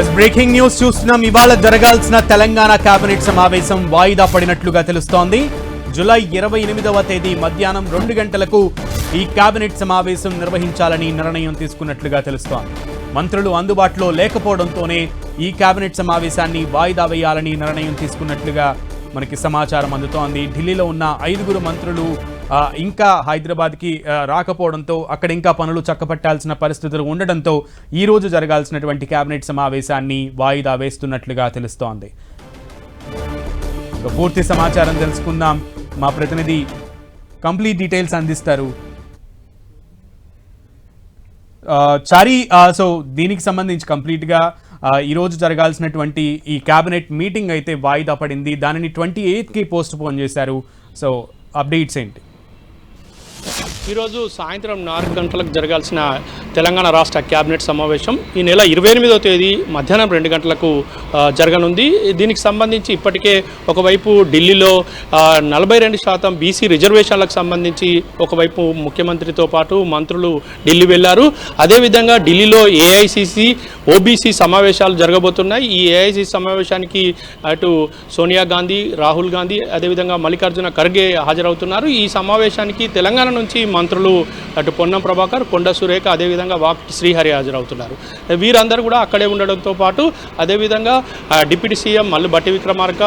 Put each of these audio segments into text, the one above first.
Yes breaking news చూస్తున్నాం. ఇవాళ జరగాల్సిన తెలంగాణ కేబినెట్ సమావేశం వాయిదా పడినట్లుగా తెలుస్తోంది. జూలై ఇరవై ఎనిమిదవ తేదీ మధ్యాహ్నం రెండు గంటలకు ఈ కేబినెట్ సమావేశం నిర్వహించాలని నిర్ణయం తీసుకున్నట్లుగా తెలుస్తోంది. మంత్రులు అందుబాటులో లేకపోవడంతోనే ఈ కేబినెట్ సమావేశాన్ని వాయిదా వేయాలని నిర్ణయం తీసుకున్నట్లుగా మనకి సమాచారం అందుతోంది. ఢిల్లీలో ఉన్న ఐదుగురు మంత్రులు ఇంకా హైదరాబాద్కి రాకపోవడంతో అక్కడ ఇంకా పనులు చక్కపట్టాల్సిన పరిస్థితులు ఉండడంతో ఈ రోజు జరగాల్సినటువంటి కేబినెట్ సమావేశాన్ని వాయిదా వేస్తున్నట్లుగా తెలుస్తోంది. పూర్తి సమాచారం తెలుసుకుందాం. మా ప్రతినిధి కంప్లీట్ డీటెయిల్స్ అందిస్తారు. చారీ సో దీనికి సంబంధించి కంప్లీట్గా ఈరోజు ఈ రోజు జరగాల్సినటువంటి ఈ క్యాబినెట్ మీటింగ్ అయితే వాయిదా పడింది. దానిని ట్వంటీ ఎయిత్కి పోస్ట్ పోన్ చేశారు. సో అప్డేట్స్ ఏంటి? ఈరోజు సాయంత్రం నాలుగు గంటలకు జరగాల్సిన తెలంగాణ రాష్ట్ర క్యాబినెట్ సమావేశం ఈ నెల ఇరవై ఎనిమిదో తేదీ మధ్యాహ్నం రెండు గంటలకు జరగనుంది. దీనికి సంబంధించి ఇప్పటికే ఒకవైపు ఢిల్లీలో నలభై రెండు శాతం బీసీ రిజర్వేషన్లకు సంబంధించి ఒకవైపు ముఖ్యమంత్రితో పాటు మంత్రులు ఢిల్లీ వెళ్ళారు. అదేవిధంగా ఢిల్లీలో ఏఐసిసి ఓబీసీ సమావేశాలు జరగబోతున్నాయి. ఈ ఏఐసి సమావేశానికి అటు సోనియా గాంధీ రాహుల్ గాంధీ అదేవిధంగా మల్లికార్జున ఖర్గే హాజరవుతున్నారు. ఈ సమావేశానికి తెలంగాణ నుంచి మంత్రులు అటు పొన్నం ప్రభాకర్ కొండ సురేఖ అదేవిధంగా వాక్ శ్రీహరి హాజరవుతున్నారు. వీరందరూ కూడా అక్కడే ఉండడంతో పాటు అదేవిధంగా డిప్యూటీ సీఎం మల్లు బట్టి విక్రమార్క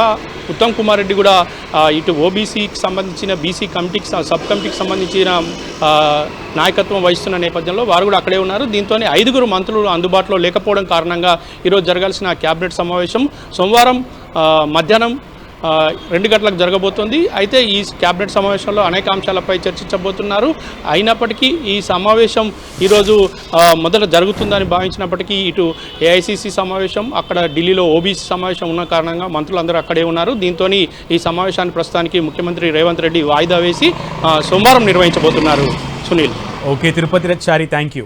ఉత్తమ్ కుమార్ రెడ్డి కూడా ఇటు ఓబీసీకి సంబంధించిన బీసీ కమిటీకి స- సబ్ కమిటీకి సంబంధించిన నాయకత్వం వహిస్తున్న నేపథ్యంలో వారు కూడా అక్కడే ఉన్నారు. దీంతో ఐదుగురు మంత్రులు అందుబాటులో లేకపోవడం కారణంగా ఈరోజు జరగాల్సిన కేబినెట్ సమావేశం సోమవారం మధ్యాహ్నం రెండు గంటలకు జరగబోతోంది. అయితే ఈ కేబినెట్ సమావేశంలో అనేక అంశాలపై చర్చించబోతున్నారు. అయినప్పటికీ ఈ సమావేశం ఈరోజు మొదట జరుగుతుందని భావించినప్పటికీ ఇటు ఏఐసిసి సమావేశం అక్కడ ఢిల్లీలో ఓబీసీ సమావేశం ఉన్న కారణంగా మంత్రులందరూ అక్కడే ఉన్నారు. దీంతో ఈ సమావేశాన్ని ప్రస్తుతానికి ముఖ్యమంత్రి రేవంత్ రెడ్డి వాయిదా వేసి సోమవారం నిర్వహించబోతున్నారు. Sunil. Okay Tirupati Chari thank you.